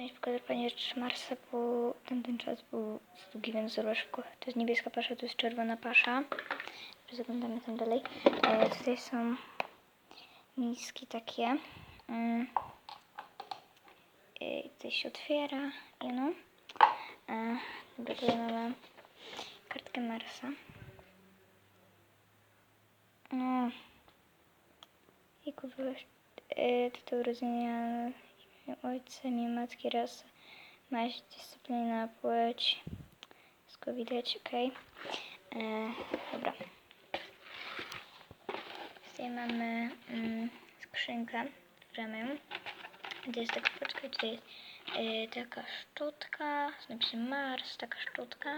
część pokazywania rzeczy Marsa, bo tamten czas był za długi, więc zrobię szybko. To jest niebieska pasza, to jest czerwona pasza. Zaglądamy tam dalej. E, tutaj są miski takie. E, tutaj się otwiera. I no. E, dobra, tutaj mamy kartkę Marsa. No. I kupiłeś e, tytuł urodzenia imię ojca, imię matki, raz maść, dyscyplina, płeć. Wszystko widać, okej. E, Dobra. Tutaj mamy mm, skrzynkę, mają. To jest taka paczka, tutaj jest e, taka szczotka z napisem Mars, taka szczotka.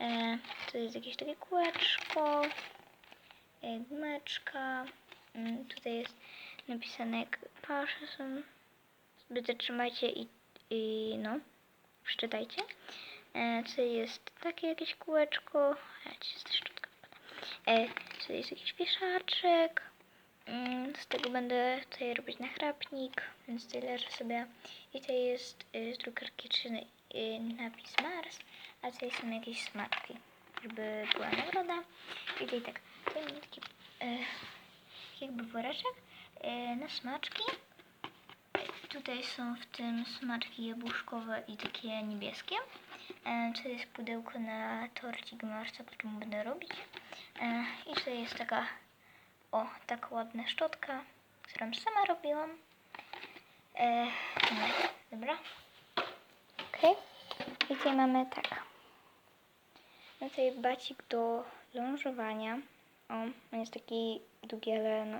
E, tu jest jakieś takie kółeczko, e, gumeczka. Mm, tutaj jest napisane jak pasze są. Zbyt trzymajcie i, i no, przeczytajcie. E, jest takie jakieś kółeczko. A, ci jest szczotka. E, tutaj jest jakiś wieszaczek. Mm, Z tego będę tutaj robić nachrapnik, więc tutaj leży sobie. I tutaj jest y, z drukarki czyny y, napis Mars, a tutaj są jakieś smaczki, żeby była nagroda. I tutaj tak, tutaj mam taki y, jakby woreczek y, na smaczki. Tutaj są w tym smaczki jabłuszkowe i takie niebieskie. E, jest pudełko na torcik Marsa, który będę robić. E, I tutaj jest taka, o, taka ładna szczotka, którą sama robiłam. E, no, dobra. Okej. I tutaj mamy tak. No tutaj bacik do lążowania. O, on jest taki długi, ale no.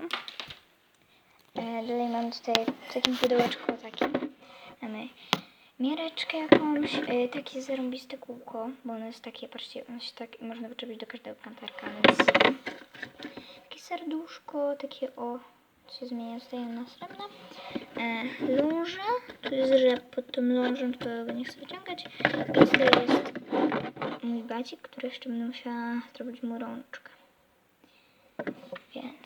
E, dalej mam tutaj w takim pudełeczku takim. Mamy miareczkę jakąś, e, takie zarąbiste kółko, bo ono jest takie, patrzcie, ono się tak, można wyczepić do każdego kantarka, więc takie serduszko, takie o, się zmienia tutaj na srebrne. E, tu jest rzep pod tym lążem, to go nie chcę wyciągać. I tutaj jest mój bacik, który jeszcze będę musiała zrobić mu rączkę. Więc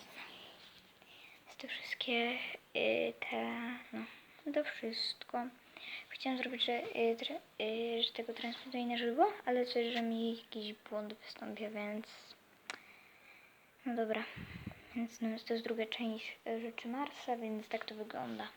to wszystkie y, te, no, to wszystko. Chciałam zrobić, że, y, y, że tego transmituję na żywo, ale coś, że mi jakiś błąd wystąpił, więc no dobra. Więc no, to jest druga część rzeczy Marsa, więc tak to wygląda.